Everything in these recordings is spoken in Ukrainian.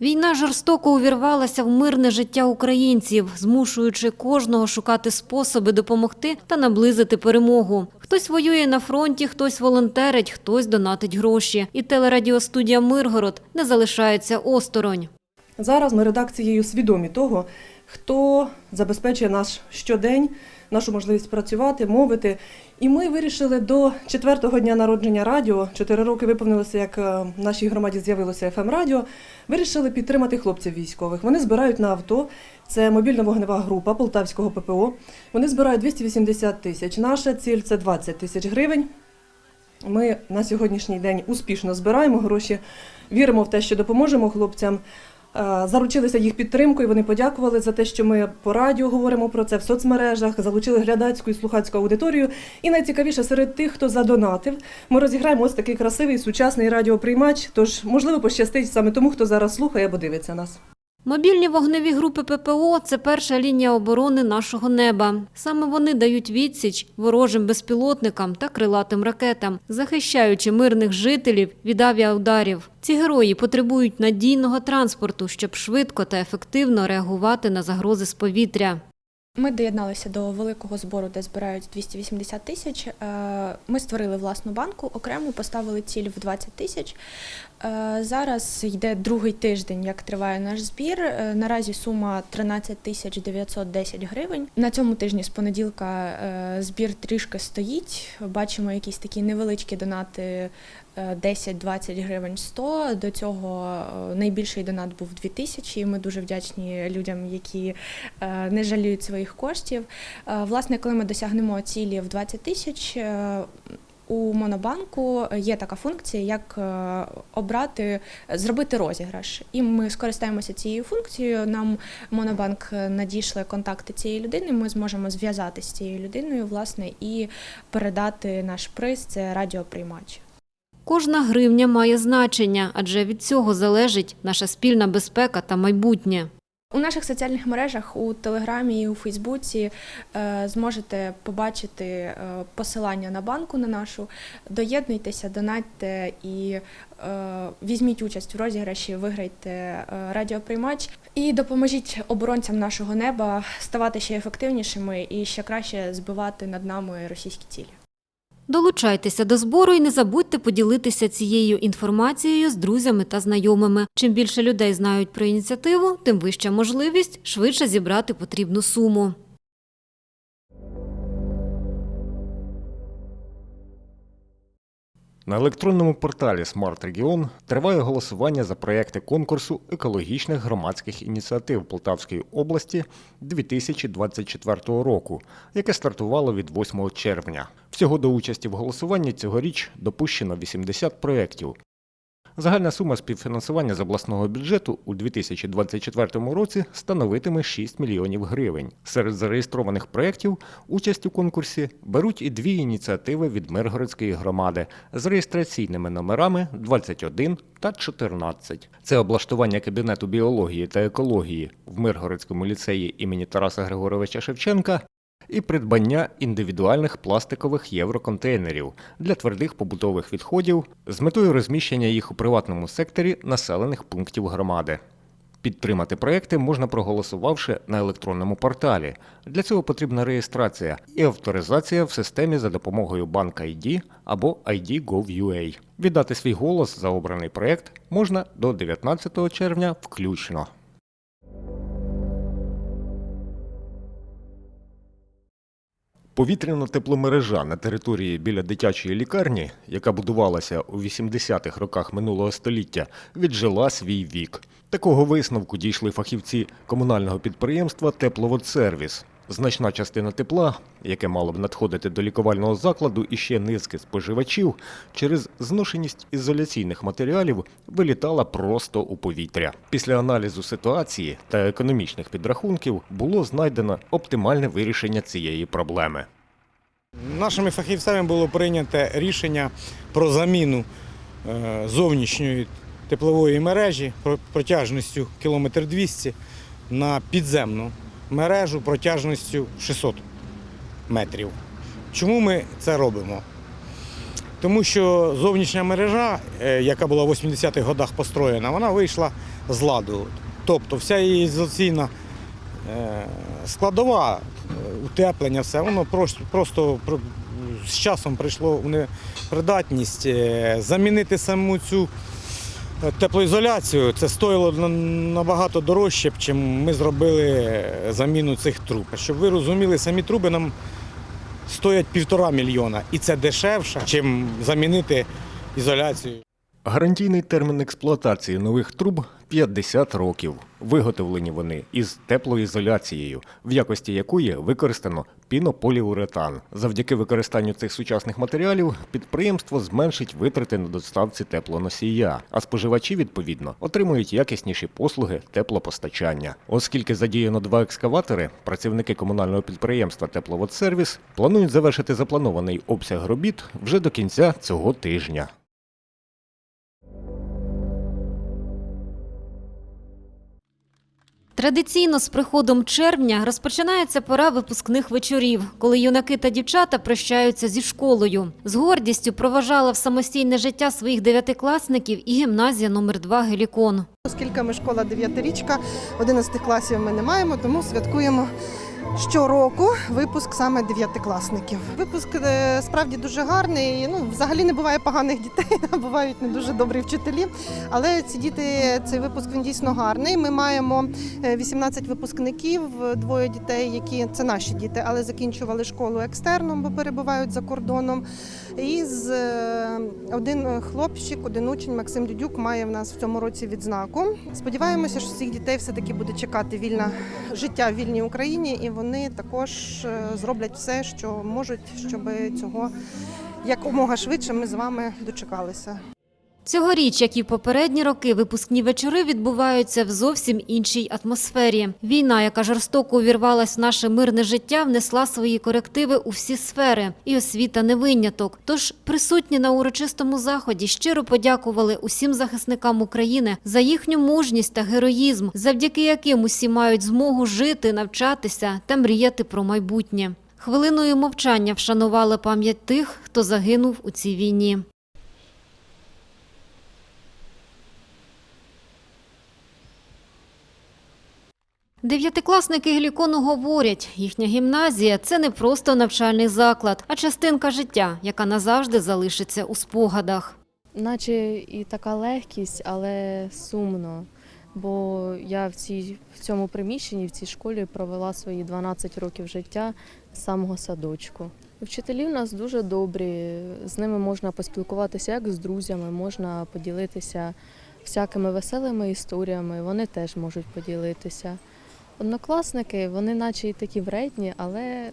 Війна жорстоко увірвалася в мирне життя українців, змушуючи кожного шукати способи допомогти та наблизити перемогу. Хтось воює на фронті, хтось волонтерить, хтось донатить гроші. І телерадіостудія Миргород не залишається осторонь. Зараз ми редакцією свідомі того, хто забезпечує наш щодень, нашу можливість працювати, мовити. І ми вирішили до четвертого дня народження радіо, чотири роки виповнилося, як е, в нашій громаді з'явилося fm радіо. Вирішили підтримати хлопців військових. Вони збирають на авто. Це мобільна вогнева група Полтавського ППО. Вони збирають 280 тисяч. Наша ціль це 20 тисяч гривень. Ми на сьогоднішній день успішно збираємо гроші, віримо в те, що допоможемо хлопцям. Е, Заручилися їх підтримкою. Вони подякували за те, що ми по радіо говоримо про це в соцмережах, залучили глядацьку і слухацьку аудиторію. І найцікавіше серед тих, хто задонатив, ми розіграємо ось такий красивий сучасний радіоприймач. Тож, можливо, пощастить саме тому, хто зараз слухає або дивиться нас. Мобільні вогневі групи ППО – це перша лінія оборони нашого неба. Саме вони дають відсіч ворожим безпілотникам та крилатим ракетам, захищаючи мирних жителів від авіаударів. Ці герої потребують надійного транспорту, щоб швидко та ефективно реагувати на загрози з повітря. Ми доєдналися до великого збору, де збирають 280 тисяч. Е, Ми створили власну банку, окремо поставили ціль в 20 тисяч. Е, Зараз йде другий тиждень, як триває наш збір. Е, Наразі сума 13 тисяч 910 гривень. На цьому тижні з понеділка збір трішки стоїть. Бачимо якісь такі невеличкі донати 10-20 гривень 100. До цього е, найбільший донат був 2 тисячі. і Ми дуже вдячні людям, які е, не жаліють своїх коштів. Е, Власне, коли ми досягнемо цілі в 20 тисяч. У монобанку є така функція, як обрати, зробити розіграш. І ми скористаємося цією функцією. Нам монобанк надійшли контакти цієї людини. Ми зможемо зв'язатися з цією людиною, власне, і передати наш приз. Це радіоприймач. Кожна гривня має значення, адже від цього залежить наша спільна безпека та майбутнє. У наших соціальних мережах у Телеграмі і у Фейсбуці е, зможете побачити е, посилання на банку на нашу. Доєднуйтеся, донатьте і е, візьміть участь в розіграші, виграйте радіоприймач і допоможіть оборонцям нашого неба ставати ще ефективнішими і ще краще збивати над нами російські цілі. Долучайтеся до збору і не забудьте поділитися цією інформацією з друзями та знайомими. Чим більше людей знають про ініціативу, тим вища можливість швидше зібрати потрібну суму. На електронному порталі Смарт Регіон триває голосування за проекти конкурсу екологічних громадських ініціатив Полтавської області 2024 року, яке стартувало від 8 червня. Всього до участі в голосуванні цьогоріч допущено 80 проєктів. Загальна сума співфінансування з обласного бюджету у 2024 році становитиме 6 мільйонів гривень. Серед зареєстрованих проєктів участь у конкурсі беруть і дві ініціативи від Миргородської громади з реєстраційними номерами 21 та 14. Це облаштування кабінету біології та екології в Миргородському ліцеї імені Тараса Григоровича Шевченка і придбання індивідуальних пластикових євроконтейнерів для твердих побутових відходів з метою розміщення їх у приватному секторі населених пунктів громади. Підтримати проекти можна проголосувавши на електронному порталі. Для цього потрібна реєстрація і авторизація в системі за допомогою Bank ID або ID.gov.ua. Віддати свій голос за обраний проект можна до 19 червня включно. Повітряна тепломережа на території біля дитячої лікарні, яка будувалася у 80-х роках минулого століття, віджила свій вік. Такого висновку дійшли фахівці комунального підприємства Тепловодсервіс. Значна частина тепла, яке мало б надходити до лікувального закладу і ще низки споживачів, через зношеність ізоляційних матеріалів вилітала просто у повітря. Після аналізу ситуації та економічних підрахунків було знайдено оптимальне вирішення цієї проблеми. Нашими фахівцями було прийнято рішення про заміну е, зовнішньої теплової мережі про- протяжністю кілометр 200 на підземну мережу протяжністю 600 метрів. Чому ми це робимо? Тому що зовнішня мережа, е, яка була в 80-х годах построєна, вона вийшла з ладу. Тобто вся її ізоляційна е, складова, е, утеплення, все, воно просто, з часом прийшло в непридатність. Замінити саму цю теплоізоляцію це стоїло набагато дорожче, ніж ми зробили е, заміну цих труб. Щоб ви розуміли, самі труби нам стоять півтора мільйона, і це дешевше, ніж замінити ізоляцію. Гарантійний термін експлуатації нових труб 50 років. Виготовлені вони із теплоізоляцією, в якості якої використано пінополіуретан. Завдяки використанню цих сучасних матеріалів підприємство зменшить витрати на доставці теплоносія, а споживачі, відповідно, отримують якісніші послуги теплопостачання. Оскільки задіяно два екскаватори, працівники комунального підприємства Тепловодсервіс планують завершити запланований обсяг робіт вже до кінця цього тижня. Традиційно з приходом червня розпочинається пора випускних вечорів, коли юнаки та дівчата прощаються зі школою. З гордістю проважала в самостійне життя своїх дев'ятикласників і гімназія номер 2 Гелікон. Оскільки ми школа дев'ятирічка, 11 класів ми не маємо, тому святкуємо щороку випуск саме дев'ятикласників. Випуск е, справді дуже гарний. Ну, взагалі не буває поганих дітей, а бувають не дуже добрі вчителі. Але ці діти, цей випуск він дійсно гарний. Ми маємо е, 18 випускників, двоє дітей, які це наші діти, але закінчували школу екстерном, бо перебувають за кордоном. І з е, один хлопчик, один учень Максим Дюдюк має в нас в цьому році відзнаку. Сподіваємося, що цих дітей все таки буде чекати вільне життя в вільній Україні, і вони також е, зроблять все, що можуть, щоб цього якомога швидше ми з вами дочекалися. Цьогоріч, як і попередні роки, випускні вечори відбуваються в зовсім іншій атмосфері. Війна, яка жорстоко увірвалась в наше мирне життя, внесла свої корективи у всі сфери, і освіта не виняток. Тож присутні на урочистому заході щиро подякували усім захисникам України за їхню мужність та героїзм, завдяки яким усі мають змогу жити, навчатися та мріяти про майбутнє. Хвилиною мовчання вшанували пам'ять тих, хто загинув у цій війні. Дев'ятикласники Гелікону говорять, їхня гімназія це не просто навчальний заклад, а частинка життя, яка назавжди залишиться у спогадах. Наче і така легкість, але сумно. Бо я в, цій, в цьому приміщенні, в цій школі провела свої 12 років життя з самого садочку. Вчителі в нас дуже добрі, з ними можна поспілкуватися як з друзями, можна поділитися всякими веселими історіями, вони теж можуть поділитися. Однокласники, вони наче і такі вредні, але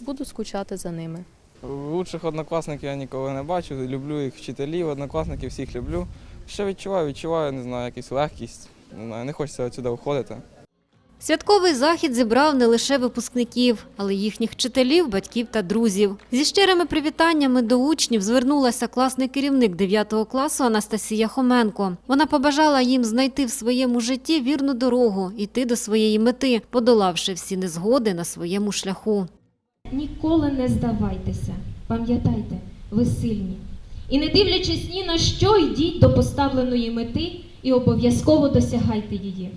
буду скучати за ними. Лучших однокласників я ніколи не бачу. Люблю їх вчителів, однокласників всіх люблю. Що відчуваю? Відчуваю, не знаю, якусь легкість. Не знаю, не хочеться відсюди виходити. Святковий захід зібрав не лише випускників, але й їхніх вчителів, батьків та друзів. Зі щирими привітаннями до учнів звернулася класний керівник 9 класу Анастасія Хоменко. Вона побажала їм знайти в своєму житті вірну дорогу, йти до своєї мети, подолавши всі незгоди на своєму шляху. Ніколи не здавайтеся. Пам'ятайте, ви сильні. І не дивлячись ні на що, йдіть до поставленої мети і обов'язково досягайте її.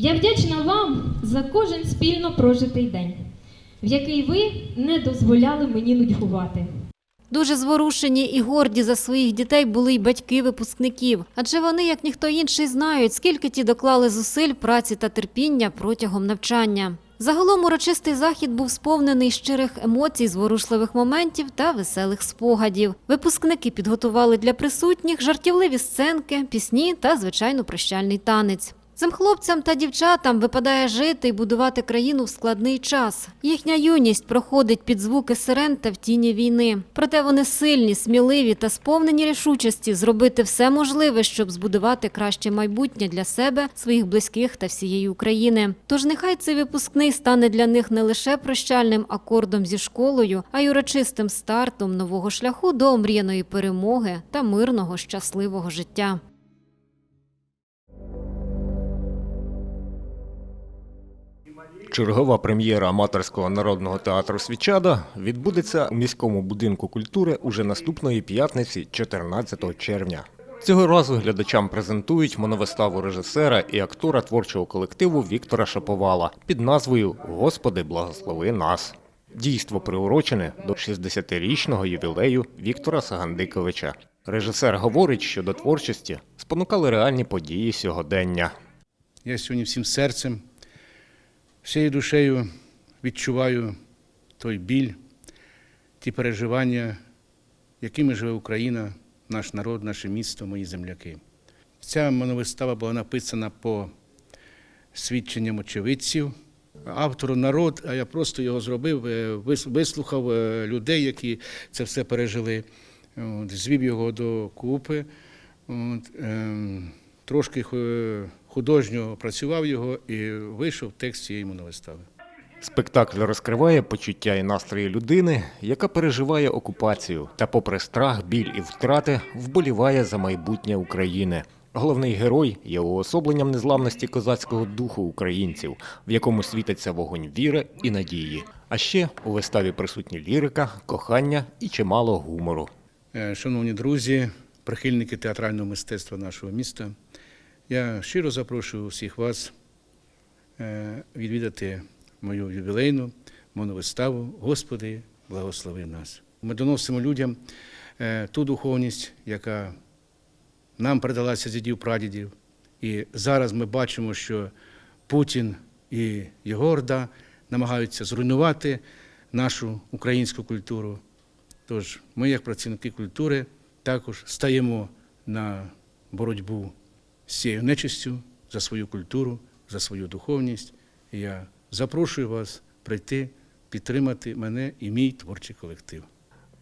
Я вдячна вам за кожен спільно прожитий день, в який ви не дозволяли мені нудьгувати. Дуже зворушені і горді за своїх дітей були й батьки випускників, адже вони, як ніхто інший, знають, скільки ті доклали зусиль, праці та терпіння протягом навчання. Загалом урочистий захід був сповнений щирих емоцій, зворушливих моментів та веселих спогадів. Випускники підготували для присутніх жартівливі сценки, пісні та, звичайно, прощальний танець. Цим хлопцям та дівчатам випадає жити і будувати країну в складний час. Їхня юність проходить під звуки сирен та в тіні війни. Проте вони сильні, сміливі та сповнені рішучості зробити все можливе, щоб збудувати краще майбутнє для себе, своїх близьких та всієї України. Тож нехай цей випускний стане для них не лише прощальним акордом зі школою, а й урочистим стартом нового шляху до омріяної перемоги та мирного щасливого життя. Чергова прем'єра аматорського народного театру Свічада відбудеться у міському будинку культури уже наступної п'ятниці, 14 червня. Цього разу глядачам презентують моновиставу режисера і актора творчого колективу Віктора Шаповала під назвою Господи, благослови нас. Дійство приурочене до 60-річного ювілею Віктора Сагандиковича. Режисер говорить, що до творчості спонукали реальні події сьогодення. Я сьогодні всім серцем, всією душею відчуваю той біль, ті переживання, якими живе Україна, наш народ, наше місто, мої земляки. Ця моновистава була написана по свідченням очевидців. Автору народ, а я просто його зробив, е, вислухав е, людей, які це все пережили, звів його до купи. Ем, трошки художньо опрацював його і вийшов текст цієї моновистави. Спектакль розкриває почуття і настрої людини, яка переживає окупацію та, попри страх, біль і втрати, вболіває за майбутнє України. Головний герой є уособленням незламності козацького духу українців, в якому світиться вогонь віри і надії. А ще у виставі присутні лірика, кохання і чимало гумору. Е, Шановні друзі, прихильники театрального мистецтва нашого міста, я щиро запрошую всіх вас е, відвідати мою ювілейну моновиставу Господи, благослови нас. Ми доносимо людям е, ту духовність, яка нам передалася з дідів прадідів. І зараз ми бачимо, що Путін і його орда намагаються зруйнувати нашу українську культуру. Тож ми, як працівники культури, також стаємо на боротьбу з цією нечистю за свою культуру, за свою духовність. Я запрошую вас прийти, підтримати мене і мій творчий колектив.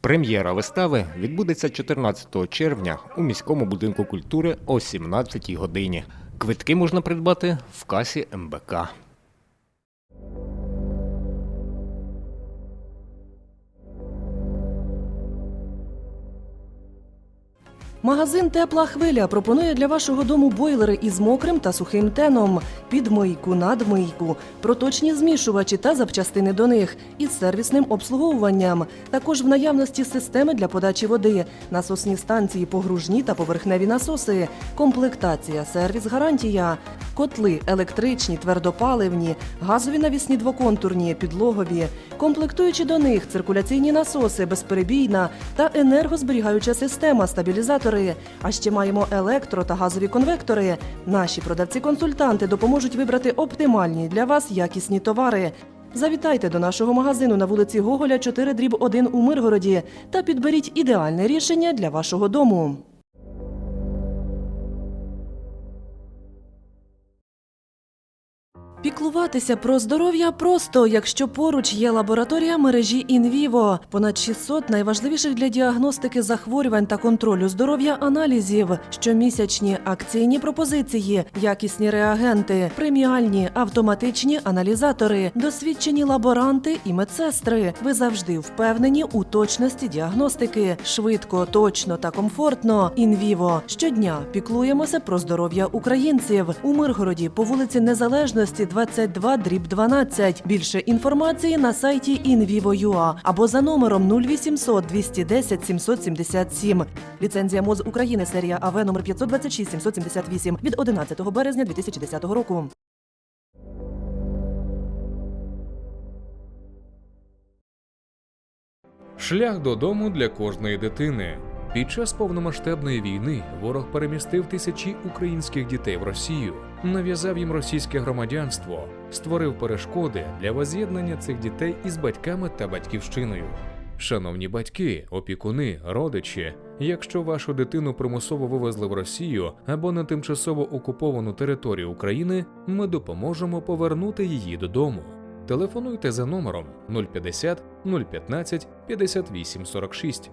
Прем'єра вистави відбудеться 14 червня у міському будинку культури о 17 годині. Квитки можна придбати в касі МБК. Магазин Тепла хвиля пропонує для вашого дому бойлери із мокрим та сухим теном, підмийку, надмийку, проточні змішувачі та запчастини до них із сервісним обслуговуванням. Також в наявності системи для подачі води, насосні станції, погружні та поверхневі насоси, комплектація, сервіс, гарантія, котли електричні, твердопаливні, газові навісні двоконтурні, підлогові, комплектуючи до них циркуляційні насоси, безперебійна та енергозберігаюча система, стабілізатори. А ще маємо електро та газові конвектори. Наші продавці-консультанти допоможуть вибрати оптимальні для вас якісні товари. Завітайте до нашого магазину на вулиці Гоголя 4 дріб 1 у Миргороді та підберіть ідеальне рішення для вашого дому. Піклуватися про здоров'я просто, якщо поруч є лабораторія мережі Інвіво. Понад 600 найважливіших для діагностики захворювань та контролю здоров'я аналізів, щомісячні акційні пропозиції, якісні реагенти, преміальні автоматичні аналізатори, досвідчені лаборанти і медсестри. Ви завжди впевнені у точності діагностики. Швидко, точно та комфортно. Інвіво щодня піклуємося про здоров'я українців у Миргороді по вулиці Незалежності 22 дріб 12. Більше інформації на сайті invivo.ua або за номером 0800 210 777. Ліцензія МОЗ України серія АВ номер 526 778 від 11 березня 2010 року. Шлях додому для кожної дитини. Під час повномасштабної війни ворог перемістив тисячі українських дітей в Росію, нав'язав їм російське громадянство, створив перешкоди для воз'єднання цих дітей із батьками та батьківщиною. Шановні батьки, опікуни, родичі, якщо вашу дитину примусово вивезли в Росію або на тимчасово окуповану територію України, ми допоможемо повернути її додому. Телефонуйте за номером 050 015 58 46